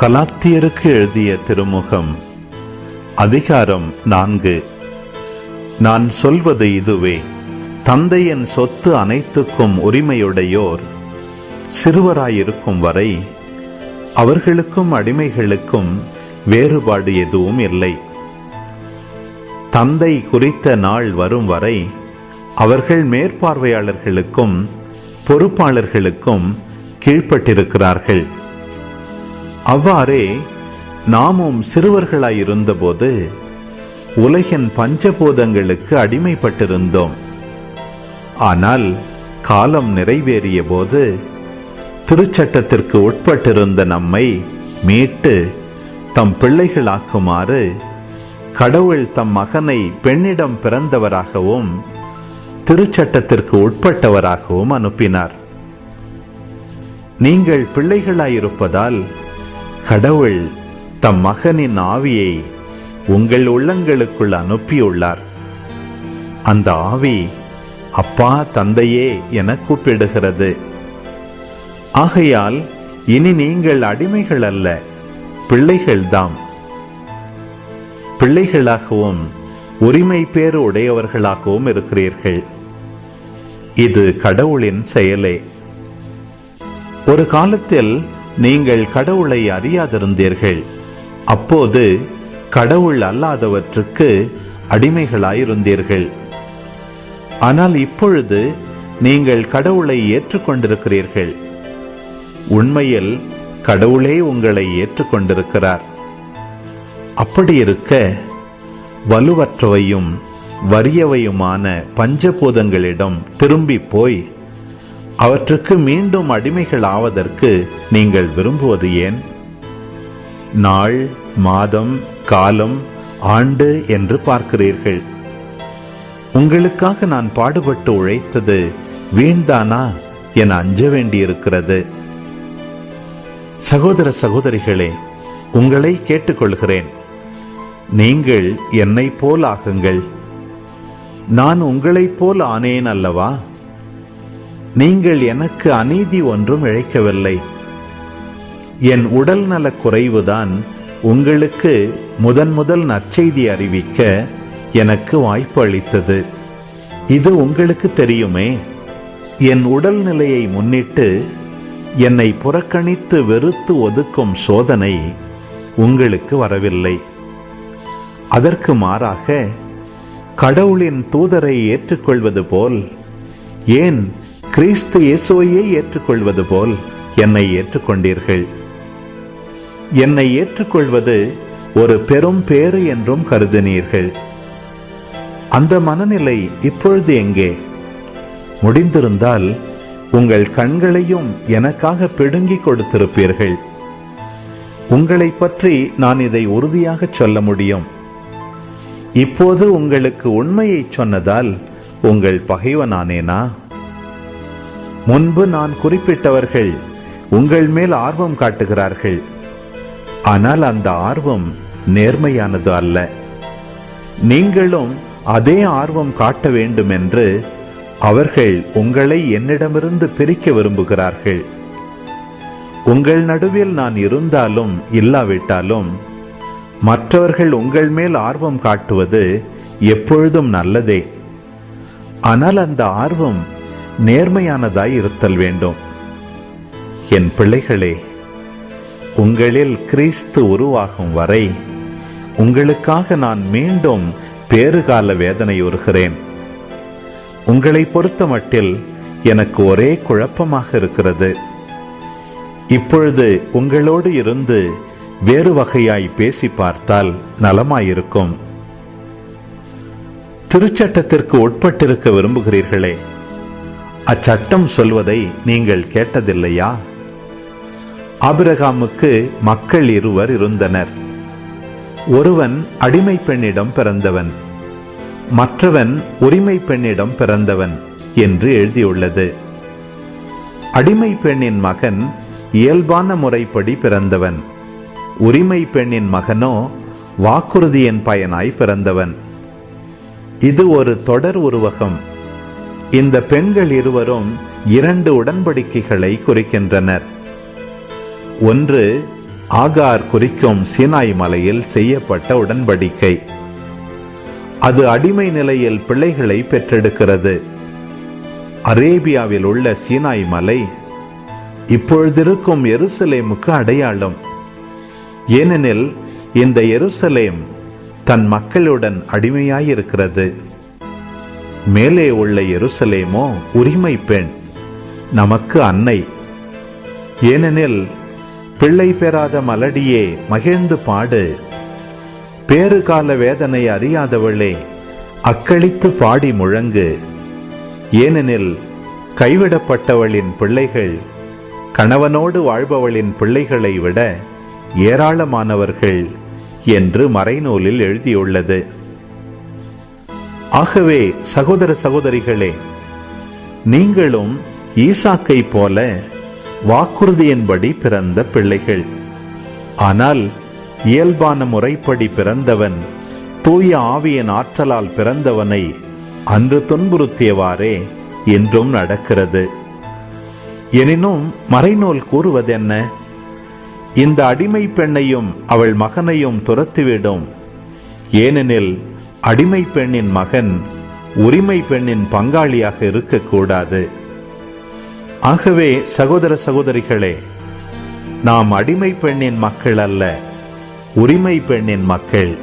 கலாத்தியருக்கு எழுதிய திருமுகம் அதிகாரம் நான்கு. நான் சொல்வது இதுவே தந்தையின் சொத்து அனைத்துக்கும் உரிமையுடையோர் சிறுவராயிருக்கும் வரை அவர்களுக்கும் அடிமைகளுக்கும் வேறுபாடு எதுவும் இல்லை. தந்தை குறித்த நாள் வரும் வரை அவர்கள் மேற்பார்வையாளர்களுக்கும் பொறுப்பாளர்களுக்கும் கீழ்ப்பட்டிருக்கிறார்கள். அவ்வாறே நாமும் சிறுவர்களாயிருந்தபோது உலகின் பஞ்சபூதங்களுக்கு அடிமைப்பட்டிருந்தோம். ஆனால் காலம் நிறைவேறிய போது திருச்சட்டத்திற்கு உட்பட்டிருந்த நம்மை மீட்டு தம் பிள்ளைகளாக்குமாறு கடவுள் தம் மகனை பெண்ணிடம் பிறந்தவராகவும் திருச்சட்டத்திற்கு உட்பட்டவராகவும் அனுப்பினார். நீங்கள் பிள்ளைகளாயிருப்பதால் கடவுள் தம் மகனின் ஆவியை உங்கள் உள்ளங்களுக்குள் அனுப்பியுள்ளார். அந்த ஆவி அப்பா தந்தையே என கூப்பிடுகிறது. ஆகையால் இனி நீங்கள் அடிமைகள் அல்ல பிள்ளைகள்தாம் பிள்ளைகளாகவும் உரிமை பேறு உடையவர்களாகவும் இருக்கிறீர்கள். இது கடவுளின் செயலே. ஒரு காலத்தில் நீங்கள் கடவுளை அறியாதிருந்தீர்கள். அப்போது கடவுள் அல்லாதவற்றுக்கு அடிமைகளாயிருந்தீர்கள். ஆனால் இப்பொழுது நீங்கள் கடவுளை ஏற்றுக்கொண்டிருக்கிறீர்கள். உண்மையில் கடவுளே உங்களை ஏற்றுக்கொண்டிருக்கிறார். அப்படி இருக்க வலுவற்றவையும் வறியவையுமான பஞ்சபூதங்களிடம் திரும்பி போய் அவற்றுக்கு மீண்டும் அடிமைகள் ஆவதற்கு நீங்கள் விரும்புவது ஏன்? நாள் மாதம் காலம் ஆண்டு என்று பார்க்கிறீர்கள். உங்களுக்காக நான் பாடுபட்டு உழைத்தது வீண்தானா என அஞ்ச வேண்டியிருக்கிறது. சகோதர சகோதரிகளே உங்களை கேட்டுக்கொள்கிறேன். நீங்கள் என்னை போல் ஆகுங்கள் நான் உங்களைப் போல் ஆனேன் அல்லவா? நீங்கள் எனக்கு அநீதி ஒன்றும் இழைக்கவில்லை. என் உடல் நல குறைவுதான் உங்களுக்கு முதன் முதல் நற்செய்தி அறிவிக்க எனக்கு வாய்ப்பு அளித்தது. இது உங்களுக்கு தெரியுமே. என் உடல் நிலையை முன்னிட்டு என்னை புறக்கணித்து வெறுத்து ஒதுக்கும் சோதனை உங்களுக்கு வரவில்லை. அதற்கு மாறாக கடவுளின் தூதரை ஏற்றுக்கொள்வது போல் ஏன் கிறிஸ்து இயேசுவையே ஏற்றுக்கொள்வது போல் என்னை ஏற்றுக்கொண்டீர்கள். என்னை ஏற்றுக்கொள்வது ஒரு பெரும் பேறு என்றும் கருதினீர்கள். அந்த மனநிலை இப்பொழுது எங்கே? முடிந்திருந்தால் உங்கள் கண்களையும் எனக்காக பிடுங்கி கொடுத்திருப்பீர்கள். உங்களை பற்றி நான் இதை உறுதியாக சொல்ல முடியும். இப்போது உங்களுக்கு உண்மையை சொன்னதால் உங்கள் பகைவனானேனா? முன்பு நான் குறிப்பிட்டவர்கள் உங்கள் மேல் ஆர்வம் காட்டுகிறார்கள். ஆனால் அந்த ஆர்வம் நேர்மையானது அல்ல. நீங்களும் அதே ஆர்வம் காட்ட வேண்டும் என்று அவர்கள் உங்களை என்னிடமிருந்து பிரிக்க விரும்புகிறார்கள். உங்கள் நடுவில் நான் இருந்தாலும் இல்லாவிட்டாலும் மற்றவர்கள் உங்கள் மேல் ஆர்வம் காட்டுவது எப்பொழுதும் நல்லதே. ஆனால் அந்த ஆர்வம் நேர்மையானதாய் இருத்தல் வேண்டும். என் பிள்ளைகளே உங்களில் கிறிஸ்து உருவாகும் வரை உங்களுக்காக நான் மீண்டும் பேறுகால வேதனையுறுகிறேன் உங்களை பொறுத்த மட்டில் எனக்கு ஒரே குழப்பமாக இருக்கிறது. இப்பொழுது உங்களோடு இருந்து வேறு வகையாய் பேசி பார்த்தால் நலமாயிருக்கும். திருச்சட்டத்திற்கு உட்பட்டிருக்க விரும்புகிறீர்களே அச்சட்டம் சொல்வதை நீங்கள் கேட்டதில்லையா? ஆபிரகாமுக்கு மக்கள் இருவர் இருந்தனர். ஒருவன் அடிமை பெண்ணிடம் பிறந்தவன் மற்றவன் உரிமை பெண்ணிடம் பிறந்தவன் என்று எழுதியுள்ளது. அடிமை பெண்ணின் மகன் இயல்பான முறைப்படி பிறந்தவன் உரிமை பெண்ணின் மகனோ வாக்குறுதியின் பயனாய் பிறந்தவன். இது ஒரு தொடர் உருவகம். இந்த பெண்கள் இருவரும் இரண்டு உடன்படிக்கைகளை குறிக்கின்றனர். ஒன்று ஆகார் குறிக்கும் சீனாய் மலையில் செய்யப்பட்ட உடன்படிக்கை. அது அடிமை நிலையில் பிள்ளைகளை பெற்றெடுக்கிறது. அரேபியாவில் உள்ள சீனாய் மலை இப்பொழுதிருக்கும் எருசலேமுக்கு அடையாளம். ஏனெனில் இந்த எருசலேம் தன் மக்களுடன் அடிமையாயிருக்கிறது. மேலே உள்ள எருசலேமோ உரிமை பெண் நமக்கு அன்னை. ஏனெனில் பிள்ளை பெறாத மலடியே மகிழ்ந்து பாடு. பேறுகால வேதனை அறியாதவளே அக்களித்து பாடி முழங்கு. ஏனெனில் கைவிடப்பட்டவளின் பிள்ளைகள் கணவனோடு வாழ்பவளின் பிள்ளைகளை விட ஏராளமானவர்கள் என்று மறைநூலில் எழுதியுள்ளது. ஆகவே சகோதர சகோதரிகளே நீங்களும் ஈசாக்கை போல வாக்குறுதியின்படி பிறந்த பிள்ளைகள். ஆனால் இயல்பான முறைப்படி பிறந்தவன் தூய ஆவியின் ஆற்றலால் பிறந்தவனை அன்று துன்புறுத்தியவாறே இன்றும் நடக்கிறது. எனினும் மறைநூல் கூறுவதென்ன? இந்த அடிமை பெண்ணையும் அவள் மகனையும் துரத்திவிடும். ஏனெனில் அடிமை பெண்ணின் மகன் உரிமை பெண்ணின் பங்காளியாக இருக்கக்கூடாது. ஆகவே சகோதர சகோதரிகளே நாம் அடிமை பெண்ணின் மக்கள் அல்ல உரிமை பெண்ணின் மக்கள்.